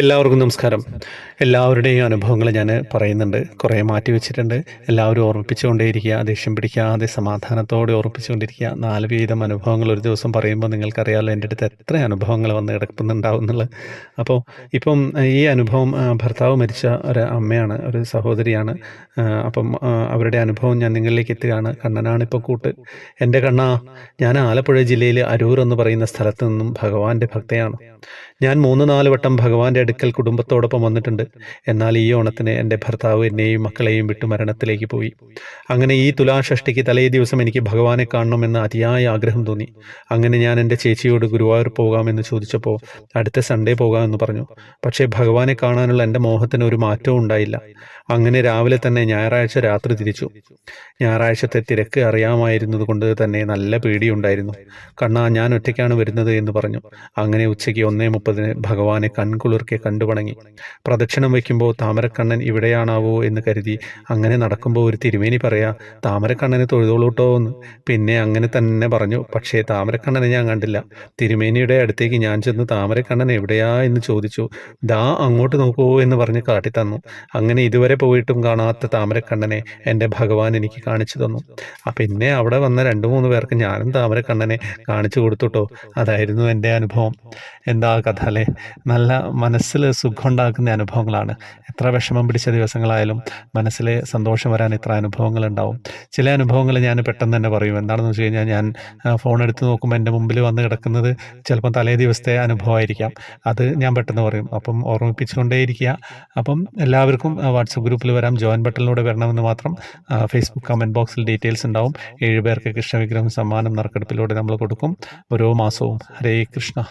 എല്ലാവർക്കും നമസ്കാരം. എല്ലാവരുടെയും അനുഭവങ്ങൾ ഞാൻ പറയുന്നുണ്ട്. കുറേ മാറ്റി വെച്ചിട്ടുണ്ട്. എല്ലാവരും ഓർമ്മിപ്പിച്ചുകൊണ്ടേയിരിക്കുക ദേഷ്യം പിടിക്കാതെ സമാധാനത്തോടെ ഓർമ്മിപ്പിച്ചുകൊണ്ടിരിക്കുക. നാല് വീതം അനുഭവങ്ങൾ ഒരു ദിവസം പറയുമ്പോൾ നിങ്ങൾക്കറിയാമല്ലോ എന്റെ അടുത്ത് എത്ര അനുഭവങ്ങൾ വന്ന് കിടക്കുന്നുണ്ടാവും എന്നുള്ളത് അപ്പോൾ ഇപ്പം ഈ അനുഭവം ഭർത്താവ് മരിച്ച ഒരു അമ്മയാണ് ഒരു സഹോദരിയാണ്. അപ്പം അവരുടെ അനുഭവം ഞാൻ നിങ്ങളിലേക്ക് എത്തുകയാണ്. കണ്ണനാണ് ഇപ്പോൾ കൂട്ട്. എന്റെ കണ്ണ ഞാൻ ആലപ്പുഴ ജില്ലയിൽ അരൂർ എന്ന് പറയുന്ന സ്ഥലത്ത് നിന്നും ഭഗവാന്റെ ഭക്തയാണ്. ഞാൻ മൂന്ന് നാല് വട്ടം ഭഗവാന്റെ അടുക്കൽ കുടുംബത്തോടൊപ്പം വന്നിട്ടുണ്ട്. എന്നാൽ ഈ ഓണത്തിന് എന്റെ ഭർത്താവ് എന്നെയും മക്കളെയും വിട്ടു മരണത്തിലേക്ക് പോയി. അങ്ങനെ ഈ തുലാഷഷ്ടിക്ക് തലേ ദിവസം എനിക്ക് ഭഗവാനെ കാണണമെന്ന് അതിയായ ആഗ്രഹം തോന്നി. അങ്ങനെ ഞാൻ എന്റെ ചേച്ചിയോട് ഗുരുവായൂർ പോകാമെന്ന് ചോദിച്ചപ്പോൾ അടുത്ത സൺഡേ പോകാമെന്ന് പറഞ്ഞു. പക്ഷേ ഭഗവാനെ കാണാനുള്ള എന്റെ മോഹത്തിന് ഒരു മാറ്റവും ഉണ്ടായില്ല. അങ്ങനെ രാവിലെ തന്നെ ഞായറാഴ്ച രാത്രി തിരിച്ചു. ഞായറാഴ്ചത്തെ തിരക്ക് അറിയാമായിരുന്നത് കൊണ്ട് തന്നെ നല്ല പേടിയുണ്ടായിരുന്നു. കണ്ണാ ഞാൻ ഒറ്റയ്ക്കാണ് വരുന്നത് എന്ന് പറഞ്ഞു. അങ്ങനെ ഉച്ചയ്ക്ക് ഒന്നേ മുപ്പതിന് ഭഗവാനെ കൺകുളിർക്കെ കണ്ടു വണങ്ങി പ്രദക്ഷിണം വയ്ക്കുമ്പോൾ താമരക്കണ്ണൻ ഇവിടെയാണാവോ എന്ന് കരുതി അങ്ങനെ നടക്കുമ്പോൾ ഒരു തിരുമേനി പറയാ താമരക്കണ്ണനെ തൊഴുതോളൂട്ടോ എന്ന്. പിന്നെ അങ്ങനെ തന്നെ പറഞ്ഞു പക്ഷേ താമരക്കണ്ണനെ ഞാൻ കണ്ടില്ല. തിരുമേനിയുടെ അടുത്തേക്ക് ഞാൻ ചെന്ന് താമരക്കണ്ണൻ എവിടെയാ എന്ന് ചോദിച്ചു. ദാ അങ്ങോട്ട് നോക്കൂ എന്ന് പറഞ്ഞ് കാട്ടിത്തന്നു അങ്ങനെ ഇതുവരെ പോയിട്ടും കാണാത്ത താമരക്കണ്ണനെ എന്റെ ഭഗവാൻ എനിക്ക് കാണിച്ചു തന്നു. പിന്നെ അവിടെ വന്ന രണ്ട് മൂന്ന് പേർക്ക് ഞാനും താമരക്കണ്ണനെ കാണിച്ചു കൊടുത്തുട്ടോ. അതായിരുന്നു എന്റെ അനുഭവം. എന്താ കഥ? അല്ലേ നല്ല മനസ്സിൽ സുഖമുണ്ടാക്കുന്ന അനുഭവങ്ങളാണ്. എത്ര വിഷമം പിടിച്ച ദിവസങ്ങളായാലും മനസ്സിൽ സന്തോഷം വരാൻ ഇത്ര അനുഭവങ്ങൾ ഉണ്ടാവും ചില അനുഭവങ്ങൾ ഞാൻ പെട്ടെന്ന് തന്നെ പറയും. എന്താണെന്ന് വെച്ച് കഴിഞ്ഞാൽ ഞാൻ ഫോൺ എടുത്ത് നോക്കുമ്പോൾ എന്റെ മുമ്പിൽ വന്ന് കിടക്കുന്നത് ചിലപ്പം തലേ ദിവസത്തെ അനുഭവമായിരിക്കാം. അത് ഞാൻ പെട്ടെന്ന് പറയും. അപ്പം ഓർമ്മിപ്പിച്ചുകൊണ്ടേയിരിക്കുക. അപ്പം എല്ലാവർക്കും വാട്സപ്പ് ഗ്രൂപ്പിൽ വരാം. ജോയിൻ ബട്ടണിലൂടെ വരണമെന്ന് മാത്രം ഫേസ്ബുക്ക് കമന്റ് ബോക്സിൽ ഡീറ്റെയിൽസ് ഉണ്ടാവും. ഏഴ് പേർക്ക് കൃഷ്ണവിഗ്രഹം സമ്മാനം നറുക്കെടുപ്പിലൂടെ നമ്മൾ കൊടുക്കും. ഓരോ മാസവും ഹരേ കൃഷ്ണ.